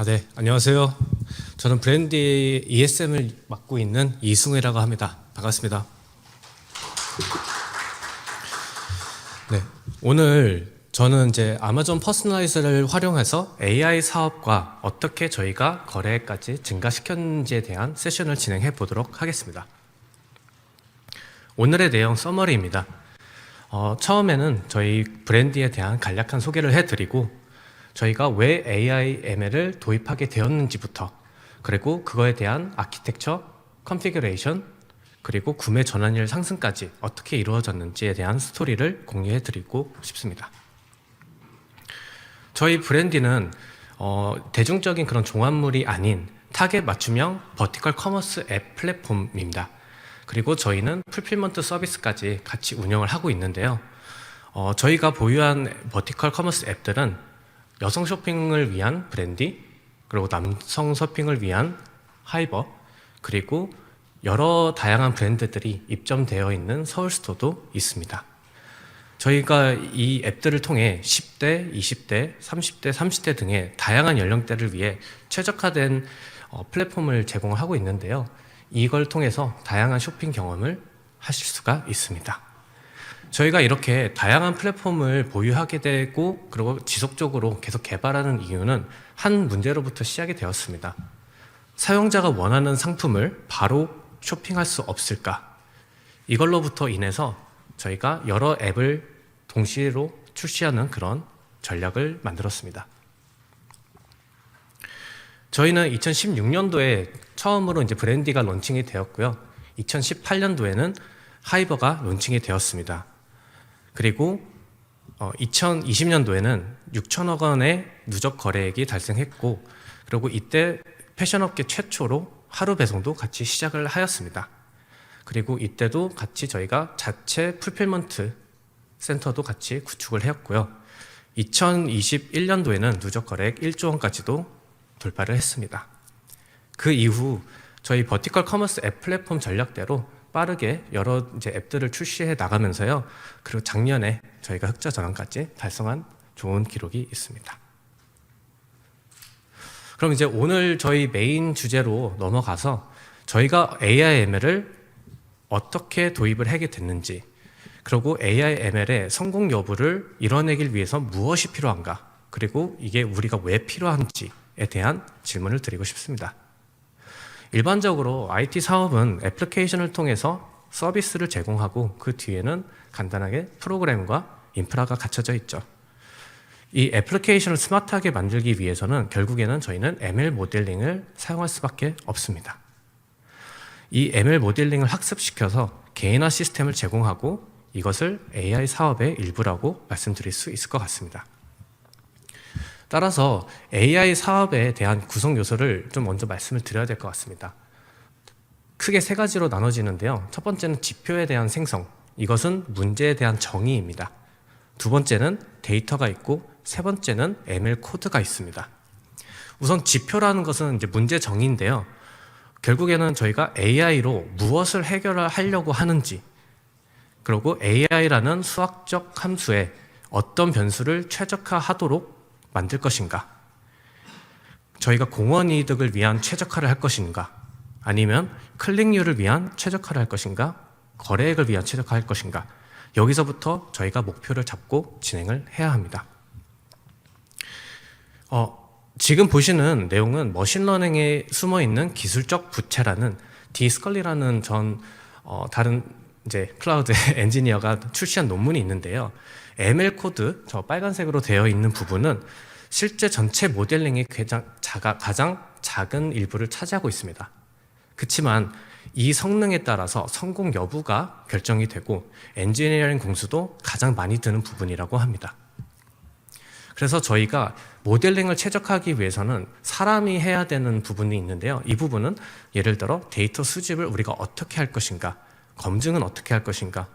아, 네. 안녕하세요. 저는 브랜디 ESM을 맡고 있는 이승우라고 합니다. 반갑습니다. 네. 오늘 저는 이제 아마존 퍼스널라이즈를 활용해서 AI 사업과 어떻게 저희가 거래까지 증가시켰는지에 대한 세션을 진행해 보도록 하겠습니다. 오늘의 내용 서머리입니다. 어, 처음에는 저희 브랜디에 대한 간략한 소개를 해드리고 저희가 왜 AI ML을 도입하게 되었는지부터 그리고 그거에 대한 아키텍처, 컨피그레이션 그리고 구매 전환율 상승까지 어떻게 이루어졌는지에 대한 스토리를 공유해 드리고 싶습니다. 저희 브랜디는 어, 대중적인 그런 종합물이 아닌 타겟 맞춤형 버티컬 커머스 앱 플랫폼입니다. 그리고 저희는 풀필먼트 서비스까지 같이 운영을 하고 있는데요. 어, 저희가 보유한 버티컬 커머스 앱들은 여성 쇼핑을 위한 브랜디, 그리고 남성 쇼핑을 위한 하이버, 그리고 여러 다양한 브랜드들이 입점되어 있는 서울 스토도 있습니다. 저희가 이 앱들을 통해 10대, 20대, 30대, 30대 등의 다양한 연령대를 위해 최적화된 어, 플랫폼을 제공하고 있는데요. 이걸 통해서 다양한 쇼핑 경험을 하실 수가 있습니다. 저희가 이렇게 다양한 플랫폼을 보유하게 되고 그리고 지속적으로 계속 개발하는 이유는 한 문제로부터 시작이 되었습니다. 사용자가 원하는 상품을 바로 쇼핑할 수 없을까? 이걸로부터 인해서 저희가 여러 앱을 동시로 출시하는 그런 전략을 만들었습니다. 저희는 2016년도에 처음으로 이제 브랜디가 론칭이 되었고요. 2018년도에는 하이버가 론칭이 되었습니다. 그리고 어, 2020년도에는 6천억 원의 누적 거래액이 달성했고, 그리고 이때 패션업계 최초로 하루 배송도 같이 시작을 하였습니다. 그리고 이때도 같이 저희가 자체 풀필먼트 센터도 같이 구축을 했고요. 2021년도에는 누적 거래액 1조 원까지도 돌파를 했습니다. 그 이후 저희 버티컬 커머스 앱 플랫폼 전략대로 빠르게 여러 이제 앱들을 출시해 나가면서요. 그리고 작년에 저희가 흑자 전환까지 달성한 좋은 기록이 있습니다. 그럼 이제 오늘 저희 메인 주제로 넘어가서 저희가 AI ML을 어떻게 도입을 하게 됐는지, 그리고 AI ML의 성공 여부를 이뤄내기 위해서 무엇이 필요한가, 그리고 이게 우리가 왜 필요한지에 대한 질문을 드리고 싶습니다. 일반적으로 IT 사업은 애플리케이션을 통해서 서비스를 제공하고 그 뒤에는 간단하게 프로그램과 인프라가 갖춰져 있죠. 이 애플리케이션을 스마트하게 만들기 위해서는 결국에는 저희는 ML 모델링을 사용할 수밖에 없습니다. 이 ML 모델링을 학습시켜서 개인화 시스템을 제공하고 이것을 AI 사업의 일부라고 말씀드릴 수 있을 것 같습니다. 따라서 AI 사업에 대한 구성 요소를 좀 먼저 말씀을 드려야 될 것 같습니다. 크게 세 가지로 나눠지는데요. 첫 번째는 지표에 대한 생성. 이것은 문제에 대한 정의입니다. 두 번째는 데이터가 있고 세 번째는 ML 코드가 있습니다. 우선 지표라는 것은 이제 문제 정의인데요. 결국에는 저희가 AI로 무엇을 해결하려고 하는지, 그리고 AI라는 수학적 함수에 어떤 변수를 최적화하도록 만들 것인가? 저희가 공원 이득을 위한 최적화를 할 것인가? 아니면 클릭률을 위한 최적화를 할 것인가? 거래액을 위한 최적화를 할 것인가? 여기서부터 저희가 목표를 잡고 진행을 해야 합니다. 어, 지금 보시는 내용은 머신러닝에 숨어 있는 기술적 부채라는 디스컬리라는 전 어, 다른 이제 클라우드 엔지니어가 출시한 논문이 있는데요. ML 코드 저 빨간색으로 되어 있는 부분은 실제 전체 모델링의 가장, 자가, 가장 작은 일부를 차지하고 있습니다. 그렇지만 이 성능에 따라서 성공 여부가 결정이 되고 엔지니어링 공수도 가장 많이 드는 부분이라고 합니다. 그래서 저희가 모델링을 최적화하기 위해서는 사람이 해야 되는 부분이 있는데요. 이 부분은 예를 들어 데이터 수집을 우리가 어떻게 할 것인가, 검증은 어떻게 할 것인가,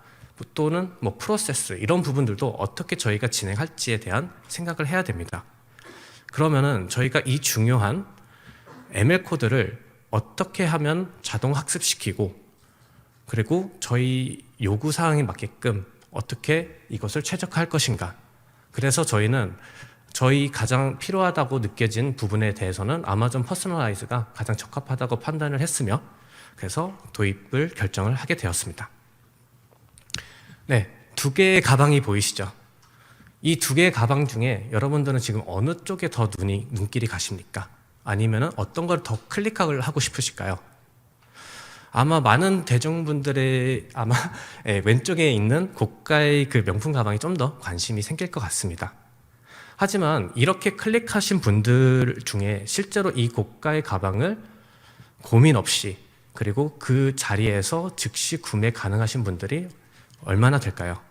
또는 뭐 프로세스 이런 부분들도 어떻게 저희가 진행할지에 대한 생각을 해야 됩니다. 그러면은 저희가 이 중요한 ML 코드를 어떻게 하면 자동 학습시키고 그리고 저희 요구 사항에 맞게끔 어떻게 이것을 최적화할 것인가. 그래서 저희는 저희 가장 필요하다고 느껴진 부분에 대해서는 아마존 퍼스널라이즈가 가장 적합하다고 판단을 했으며 그래서 도입을 결정을 하게 되었습니다. 네, 두 개의 가방이 보이시죠? 이 두 개의 가방 중에 여러분들은 지금 어느 쪽에 더 눈이 눈길이 가십니까? 아니면은 어떤 걸 더 클릭을 하고 싶으실까요? 아마 많은 대중분들의 아마 예, 왼쪽에 있는 고가의 그 명품 가방이 좀 더 관심이 생길 것 같습니다. 하지만 이렇게 클릭하신 분들 중에 실제로 이 고가의 가방을 고민 없이 그리고 그 자리에서 즉시 구매 가능하신 분들이 얼마나 될까요?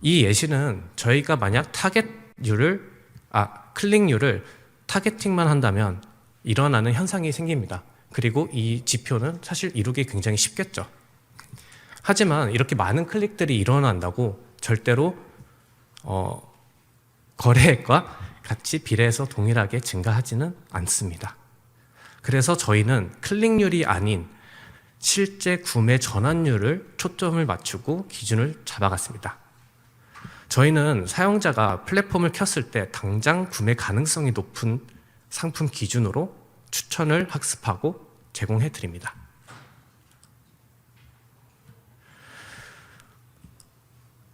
이 예시는 저희가 만약 타겟률을 아 클릭률을 타겟팅만 한다면 일어나는 현상이 생깁니다. 그리고 이 지표는 사실 이루기 굉장히 쉽겠죠. 하지만 이렇게 많은 클릭들이 일어난다고 절대로 어, 거래액과 같이 비례해서 동일하게 증가하지는 않습니다. 그래서 저희는 클릭률이 아닌 실제 구매 전환율을 초점을 맞추고 기준을 잡아갔습니다. 저희는 사용자가 플랫폼을 켰을 때 당장 구매 가능성이 높은 상품 기준으로 추천을 학습하고 제공해 드립니다.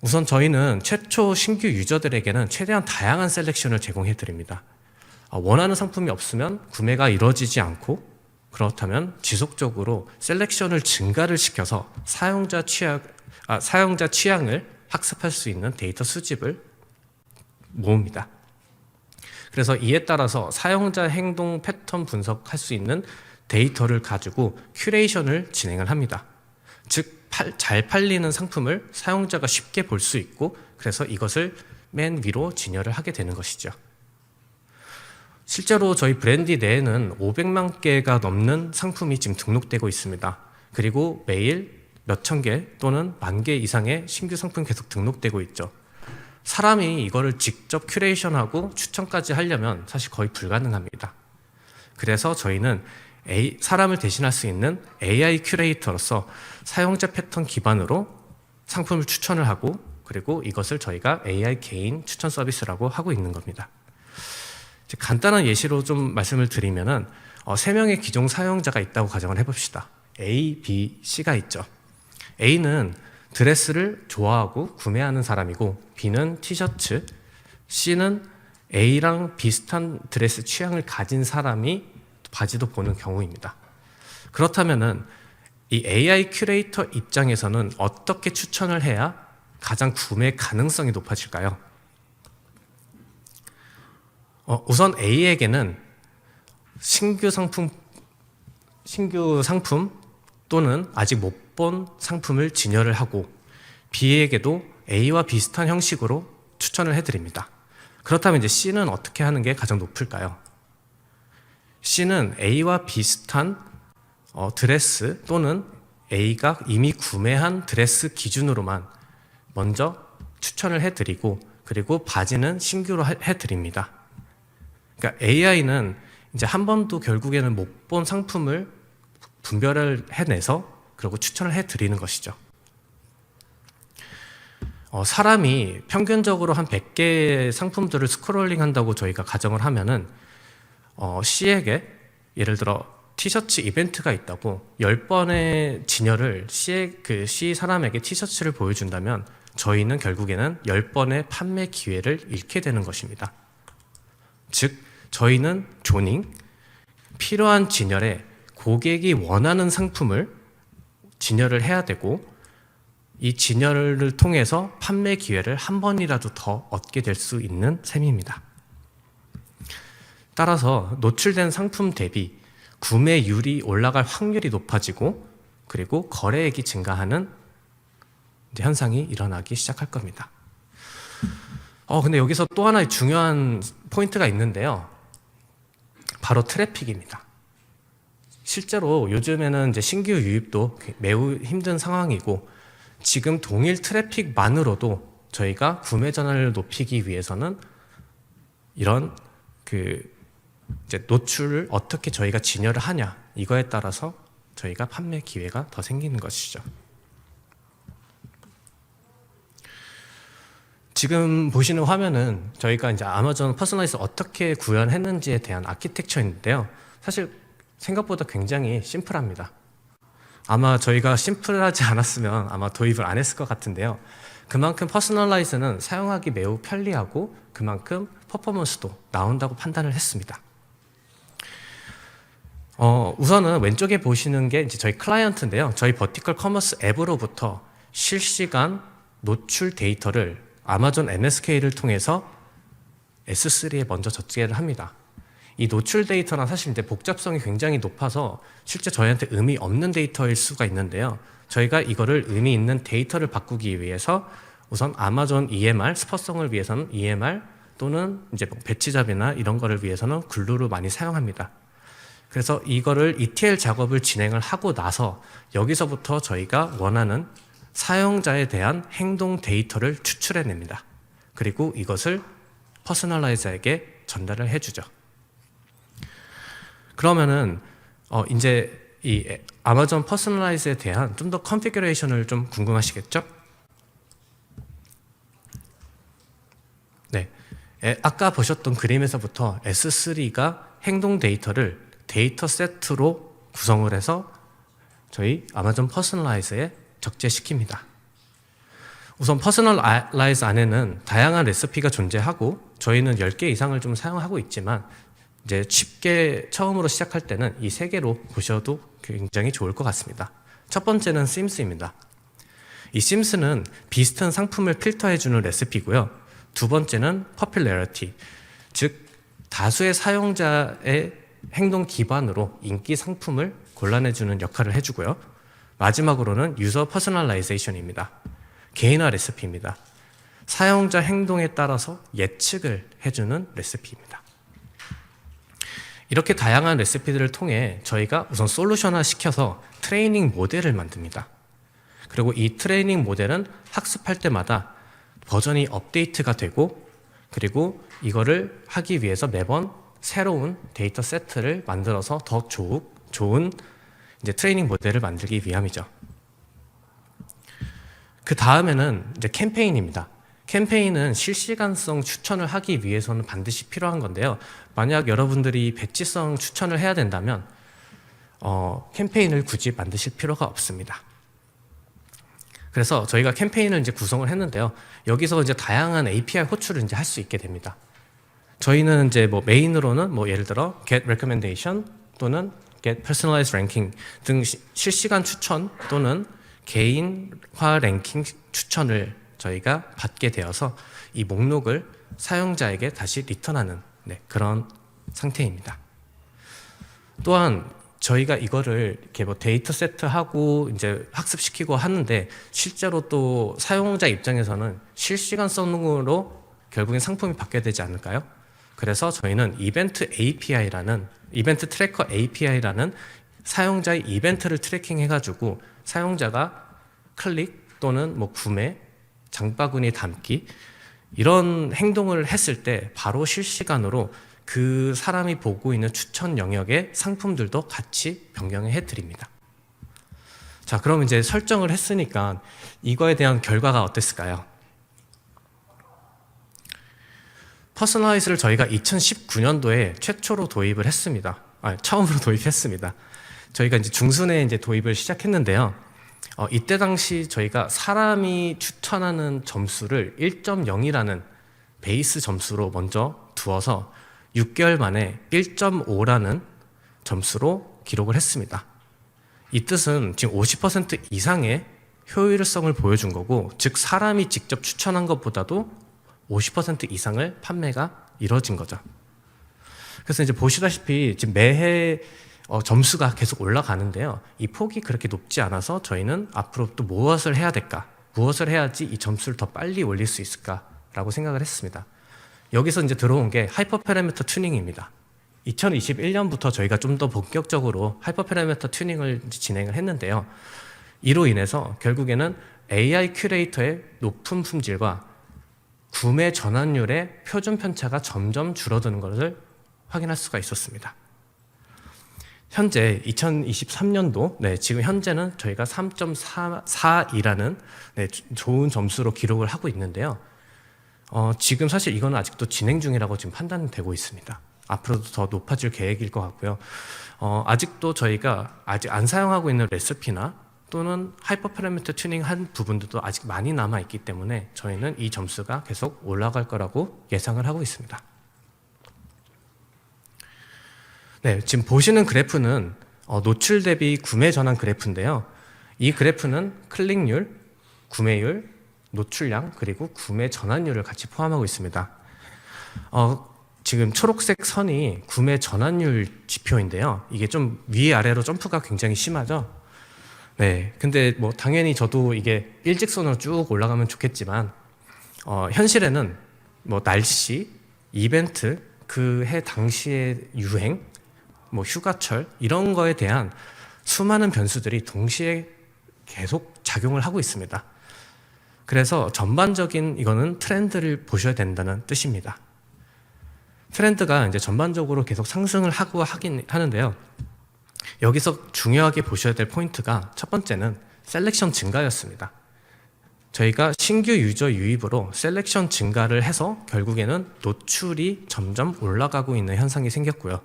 우선 저희는 최초 신규 유저들에게는 최대한 다양한 셀렉션을 제공해 드립니다. 아, 원하는 상품이 없으면 구매가 이루어지지 않고 그렇다면 지속적으로 셀렉션을 증가를 시켜서 사용자 취향, 아, 사용자 취향을 학습할 수 있는 데이터 수집을 모읍니다. 그래서 이에 따라서 사용자 행동 패턴 분석할 수 있는 데이터를 가지고 큐레이션을 진행을 합니다. 즉, 팔, 잘 팔리는 상품을 사용자가 쉽게 볼 수 있고, 그래서 이것을 맨 위로 진열을 하게 되는 것이죠. 실제로 저희 브랜디 내에는 500만 개가 넘는 상품이 지금 등록되고 있습니다. 그리고 매일 몇 천 개 또는 만 개 이상의 신규 상품 계속 등록되고 있죠. 사람이 이거를 직접 큐레이션하고 추천까지 하려면 사실 거의 불가능합니다. 그래서 저희는 사람을 대신할 수 있는 AI 큐레이터로서 사용자 패턴 기반으로 상품을 추천을 하고 그리고 이것을 저희가 AI 개인 추천 서비스라고 하고 있는 겁니다. 간단한 예시로 좀 말씀을 드리면은 어, 3명의 기존 사용자가 있다고 가정을 해봅시다. A, B, C가 있죠. A는 드레스를 좋아하고 구매하는 사람이고 B는 티셔츠, C는 A랑 비슷한 드레스 취향을 가진 사람이 바지도 보는 경우입니다. 그렇다면은 이 AI 큐레이터 입장에서는 어떻게 추천을 해야 가장 구매 가능성이 높아질까요? 어, 우선 A에게는 신규 상품 신규 상품 또는 아직 못 본 상품을 진열을 하고 B에게도 A와 비슷한 형식으로 추천을 해드립니다. 그렇다면 이제 C는 어떻게 하는 게 가장 높을까요? C는 A와 비슷한 어, 드레스 또는 A가 이미 구매한 드레스 기준으로만 먼저 추천을 해드리고 그리고 바지는 신규로 해드립니다. 그러니까 AI는 이제 한 번도 결국에는 못 본 상품을 분별을 해내서 그리고 추천을 해드리는 것이죠. 어, 사람이 평균적으로 한 100개의 상품들을 스크롤링 한다고 저희가 가정을 하면은 어, C에게 예를 들어 티셔츠 이벤트가 있다고 10번의 진열을 C의 그 C 사람에게 티셔츠를 보여준다면 저희는 결국에는 10번의 판매 기회를 잃게 되는 것입니다. 즉, 저희는 조닝, 필요한 진열에 고객이 원하는 상품을 진열을 해야 되고 이 진열을 통해서 판매 기회를 한 번이라도 더 얻게 될 수 있는 셈입니다. 따라서 노출된 상품 대비 구매율이 올라갈 확률이 높아지고 그리고 거래액이 증가하는 현상이 일어나기 시작할 겁니다. 어, 근데 여기서 또 하나의 중요한 포인트가 있는데요. 바로 트래픽입니다. 실제로 요즘에는 이제 신규 유입도 매우 힘든 상황이고 지금 동일 트래픽만으로도 저희가 구매 전환을 높이기 위해서는 이런 그 이제 노출을 어떻게 저희가 진열을 하냐 이거에 따라서 저희가 판매 기회가 더 생기는 것이죠. 지금 보시는 화면은 저희가 이제 아마존 퍼스널라이즈 어떻게 구현했는지에 대한 아키텍처인데요. 사실 생각보다 굉장히 심플합니다. 아마 저희가 심플하지 않았으면 아마 도입을 안 했을 것 같은데요. 그만큼 퍼스널라이즈는 사용하기 매우 편리하고 그만큼 퍼포먼스도 나온다고 판단을 했습니다. 어, 우선은 왼쪽에 보시는 게 이제 저희 클라이언트인데요. 저희 버티컬 커머스 앱으로부터 실시간 노출 데이터를 아마존 MSK를 통해서 S3에 먼저 적재를 합니다. 이 노출 데이터는 사실 이제 복잡성이 굉장히 높아서 실제 저희한테 의미 없는 데이터일 수가 있는데요. 저희가 이거를 의미 있는 데이터를 바꾸기 위해서 우선 아마존 EMR 스퍼성을 위해서는 EMR 또는 이제 뭐 배치잡이나 이런 거를 위해서는 글루를 많이 사용합니다. 그래서 이거를 ETL 작업을 진행을 하고 나서 여기서부터 저희가 원하는 사용자에 대한 행동 데이터를 추출해냅니다. 그리고 이것을 퍼스널라이저에게 전달을 해주죠. 그러면은 어 이제 이 아마존 퍼스널라이즈에 대한 좀 더 컨피규레이션을 좀 궁금하시겠죠? 네. 에, 아까 보셨던 그림에서부터 S3가 행동 데이터를 데이터 세트로 구성을 해서 저희 아마존 퍼스널라이즈에 적재시킵니다. 우선 퍼스널 라이즈 안에는 다양한 레시피가 존재하고 저희는 10개 이상을 좀 사용하고 있지만 이제 쉽게 처음으로 시작할 때는 이 세 개로 보셔도 굉장히 좋을 것 같습니다. 첫 번째는 심스입니다. 이 심스는 비슷한 상품을 필터해주는 레시피고요. 두 번째는 popularity, 즉 다수의 사용자의 행동 기반으로 인기 상품을 골라내주는 역할을 해주고요. 마지막으로는 유저 퍼스널라이제이션입니다. 개인화 레시피입니다. 사용자 행동에 따라서 예측을 해주는 레시피입니다. 이렇게 다양한 레시피들을 통해 저희가 우선 솔루션화 시켜서 트레이닝 모델을 만듭니다. 그리고 이 트레이닝 모델은 학습할 때마다 버전이 업데이트가 되고 그리고 이거를 하기 위해서 매번 새로운 데이터 세트를 만들어서 더 좋은, 이제 트레이닝 모델을 만들기 위함이죠. 그 다음에는 이제 캠페인입니다. 캠페인은 실시간성 추천을 하기 위해서는 반드시 필요한 건데요. 만약 여러분들이 배치성 추천을 해야 된다면 어, 캠페인을 굳이 만드실 필요가 없습니다. 그래서 저희가 캠페인을 이제 구성을 했는데요. 여기서 이제 다양한 API 호출을 이제 할 수 있게 됩니다. 저희는 이제 뭐 메인으로는 뭐 예를 들어 get recommendation 또는 get personalized ranking 등 시, 실시간 추천 또는 개인화 랭킹 추천을 저희가 받게 되어서 이 목록을 사용자에게 다시 리턴하는 네, 그런 상태입니다. 또한 저희가 이거를 이렇게 뭐 데이터 세트하고 이제 학습시키고 하는데 실제로 또 사용자 입장에서는 실시간성으로 결국엔 상품이 받게 되지 않을까요? 그래서 저희는 이벤트 API라는 이벤트 트래커 API라는 사용자의 이벤트를 트래킹 해가지고 사용자가 클릭 또는 뭐 구매, 장바구니 담기 이런 행동을 했을 때 바로 실시간으로 그 사람이 보고 있는 추천 영역의 상품들도 같이 변경해 드립니다. 자, 그럼 이제 설정을 했으니까 이거에 대한 결과가 어땠을까요? 퍼스널라이즈를 저희가 2019년도에 최초로 도입을 했습니다. 아, 처음으로 도입했습니다. 저희가 이제 중순에 이제 도입을 시작했는데요. 어, 이때 당시 저희가 사람이 추천하는 점수를 1.0이라는 베이스 점수로 먼저 두어서 6개월 만에 1.5라는 점수로 기록을 했습니다. 이 뜻은 지금 50% 이상의 효율성을 보여준 거고, 즉 사람이 직접 추천한 것보다도 50% 이상을 판매가 이루어진 거죠. 그래서 이제 보시다시피 지금 매해 어, 점수가 계속 올라가는데요. 이 폭이 그렇게 높지 않아서 저희는 앞으로 또 무엇을 해야 될까? 무엇을 해야지 이 점수를 더 빨리 올릴 수 있을까라고 생각을 했습니다. 여기서 이제 들어온 게 하이퍼 파라미터 튜닝입니다. 2021년부터 저희가 좀 더 본격적으로 하이퍼 파라미터 튜닝을 진행을 했는데요. 이로 인해서 결국에는 AI 큐레이터의 높은 품질과 구매 전환율의 표준 편차가 점점 줄어드는 것을 확인할 수가 있었습니다. 현재 2023년도 네, 지금 현재는 저희가 3.42라는 네, 좋은 점수로 기록을 하고 있는데요. 어, 지금 사실 이거는 아직도 진행 중이라고 지금 판단되고 있습니다. 앞으로도 더 높아질 계획일 것 같고요. 어, 아직도 저희가 아직 안 사용하고 있는 레시피나 또는 하이퍼 파라미터 튜닝 한 부분들도 아직 많이 남아 있기 때문에 저희는 이 점수가 계속 올라갈 거라고 예상을 하고 있습니다. 네, 지금 보시는 그래프는 어, 노출 대비 구매 전환 그래프인데요. 이 그래프는 클릭률, 구매율, 노출량 그리고 구매 전환율을 같이 포함하고 있습니다. 어, 지금 초록색 선이 구매 전환율 지표인데요. 이게 좀 위 아래로 점프가 굉장히 심하죠. 네, 근데 뭐 당연히 저도 이게 일직선으로 쭉 올라가면 좋겠지만 어, 현실에는 뭐 날씨, 이벤트, 그 해 당시의 유행, 뭐 휴가철 이런 거에 대한 수많은 변수들이 동시에 계속 작용을 하고 있습니다. 그래서 전반적인 이거는 트렌드를 보셔야 된다는 뜻입니다. 트렌드가 이제 전반적으로 계속 상승을 하고 하긴 하는데요. 여기서 중요하게 보셔야 될 포인트가 첫 번째는 셀렉션 증가였습니다. 저희가 신규 유저 유입으로 셀렉션 증가를 해서 결국에는 노출이 점점 올라가고 있는 현상이 생겼고요.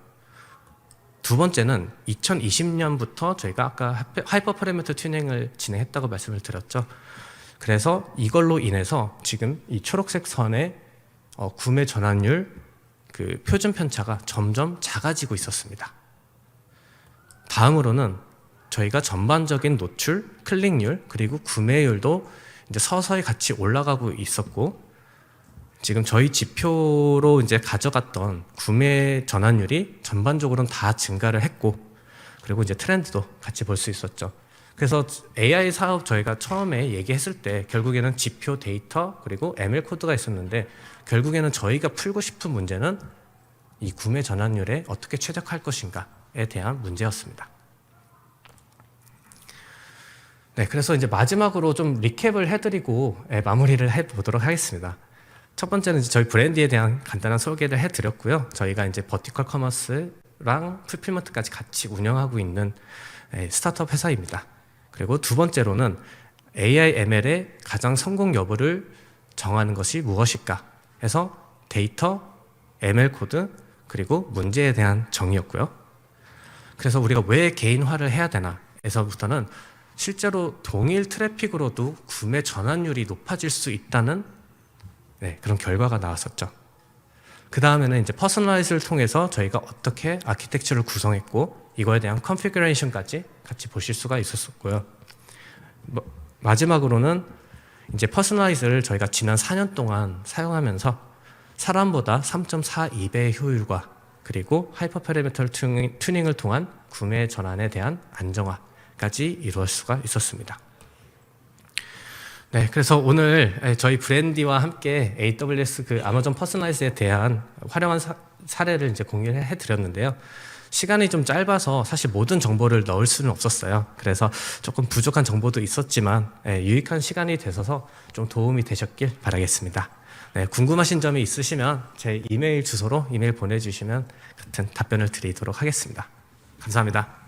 두 번째는 2020년부터 저희가 아까 하이퍼 파라미터 튜닝을 진행했다고 말씀을 드렸죠. 그래서 이걸로 인해서 지금 이 초록색 선의 어, 구매 전환율 그 표준 편차가 점점 작아지고 있었습니다. 다음으로는 저희가 전반적인 노출, 클릭률 그리고 구매율도 이제 서서히 같이 올라가고 있었고 지금 저희 지표로 이제 가져갔던 구매 전환율이 전반적으로는 다 증가를 했고 그리고 이제 트렌드도 같이 볼 수 있었죠. 그래서 AI 사업 저희가 처음에 얘기했을 때 결국에는 지표 데이터 그리고 ML 코드가 있었는데 결국에는 저희가 풀고 싶은 문제는 이 구매 전환율에 어떻게 최적화할 것인가에 대한 문제였습니다. 네, 그래서 이제 마지막으로 좀 리캡을 해드리고 예, 마무리를 해보도록 하겠습니다. 첫 번째는 저희 브랜드에 대한 간단한 소개를 해드렸고요. 저희가 이제 버티컬 커머스랑 풀필먼트까지 같이 운영하고 있는 예, 스타트업 회사입니다. 그리고 두 번째로는 AI ML의 가장 성공 여부를 정하는 것이 무엇일까 해서 데이터, ML 코드, 그리고 문제에 대한 정의였고요. 그래서 우리가 왜 개인화를 해야 되나 에서부터는 실제로 동일 트래픽으로도 구매 전환율이 높아질 수 있다는 네, 그런 결과가 나왔었죠. 그 다음에는 이제 퍼스널라이즈를 통해서 저희가 어떻게 아키텍처를 구성했고 이거에 대한 컨피그레이션까지 같이 보실 수가 있었었고요. 뭐, 마지막으로는 이제 퍼스널라이즈를 저희가 지난 4년 동안 사용하면서 사람보다 3.42배의 효율과 그리고 하이퍼 파라미터 튜닝을 통한 구매 전환에 대한 안정화 까지 이루어질 수가 있었습니다. 네, 그래서 오늘 저희 브랜디와 함께 AWS 그 아마존 퍼스널라이즈에 대한 활용한 사, 사례를 이제 공유를 해드렸는데요. 시간이 좀 짧아서 사실 모든 정보를 넣을 수는 없었어요. 그래서 조금 부족한 정보도 있었지만 예, 유익한 시간이 되셔서 좀 도움이 되셨길 바라겠습니다. 네, 궁금하신 점이 있으시면 제 이메일 주소로 이메일 보내주시면 같은 답변을 드리도록 하겠습니다. 감사합니다.